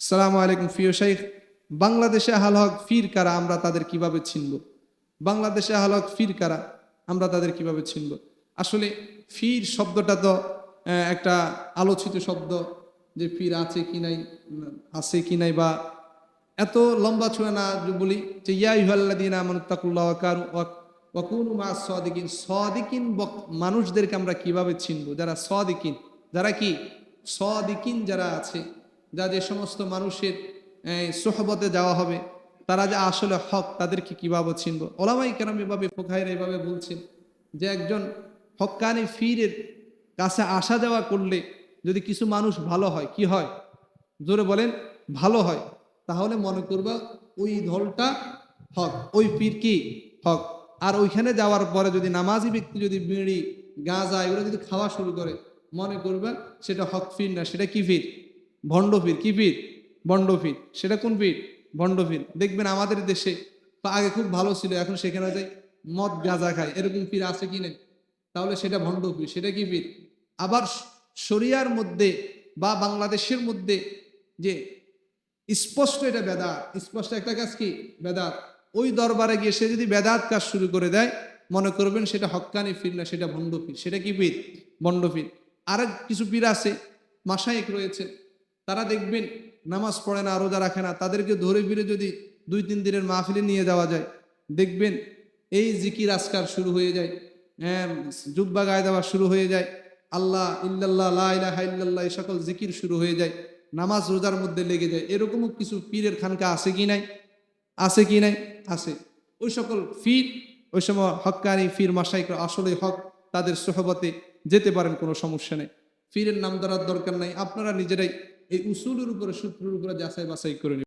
সালাম আলাইকুম ফিও শাইখ। বাংলাদেশে আহাল হক ফির কারা আমরা তাদের কীভাবে চিনব? বাংলাদেশে আহাল হক ফির কারা আমরা তাদের কীভাবে চিনব? আসলে ফির শব্দটা তো একটা আলোচিত শব্দ যে ফির আছে কি নাই, আছে কি নাই বা এত লম্বা ছুঁয়ে না বলি যে ইয়া ইহাল্লাদিন আমানুত্তাকুল্লাহ ওয়াকারু ওয়াকুনু মা সদিকিন। মানুষদেরকে আমরা কীভাবে চিনব? যারা সদিকিন, যারা কি? সদিকিন যারা আছে যা যে সমস্ত মানুষের সোহবতে যাওয়া হবে, তারা যে আসলে হক, তাদেরকে কীভাবে চিনব? ওলামাই কেন এভাবে ফোকাইরা এভাবে বলছেন যে একজন হক্কানি ফিরের কাছে আসা যাওয়া করলে যদি কিছু মানুষ ভালো হয়, কি হয়? জোরে বলেন, ভালো হয়। তাহলে মনে করবা ওই দলটা হক, ওই পীর কি? হক। আর ওইখানে যাওয়ার পরে যদি নামাজি ব্যক্তি যদি বিড়ি, গাঁজা, এগুলো যদি খাওয়া শুরু করে, মনে করবেন সেটা হক ফির না, সেটা কি ফির? ভণ্ড ফির কি ফির ভণ্ড ফির সেটা কোন ফির ভণ্ড ফির দেখবেন আমাদের দেশে আগে খুব ভালো ছিল, এখন সেখানে যাই মদ, গাঁজা খায়। এরকম ফির আছে কি নেই? তাহলে সেটা ভণ্ড পীর সেটা কি পীর আবার শরিয়ার মধ্যে বা বাংলাদেশের মধ্যে যে স্পষ্ট এটা বেদাত, স্পষ্ট একটা কাজ কি? বেদাত। ওই দরবারে গিয়ে সে যদি বেদাত কাজ শুরু করে দেয়, মনে করবেন সেটা হক্কানি ফির না, সেটা ভণ্ড পীর সেটা কি পীর ভণ্ড পীর আর কিছু পীর আছে মাসায়েক রয়েছে। তারা দেখবেন নামাজ পড়ে না, রোজা রাখে না। তাদেরকে ধরে ফিরে যদি দুই, তিন দিনের মাহফিলে নিয়ে যাওয়া যায়, দেখবেন এই জিকির আজকার শুরু হয়ে যায়। হ্যাঁ জুব্বা গায়ে দেওয়া শুরু হয়ে যায়। আল্লাহ, ইল্লাল্লাহ, লা ইলাহা ইল্লাল্লাহ, এই সকল জিকির শুরু হয়ে যায়। নামাজ রোজার মধ্যে লেগে যায়। এরকমও কিছু পীরের খানকা আছে কি নাই? আছে কি নাই? আছে। ওই সকল ফির ওই সময় হক্কানি ফির মাসাইকরা আসলে হক। তাদের সোহবতে যেতে পারেন, কোনো সমস্যা নেই। ফিরের নাম ধরার দরকার নাই। আপনারা নিজেরাই এই উসুলের উপরে সূত্রের উপরে যাচাই বাছাই করে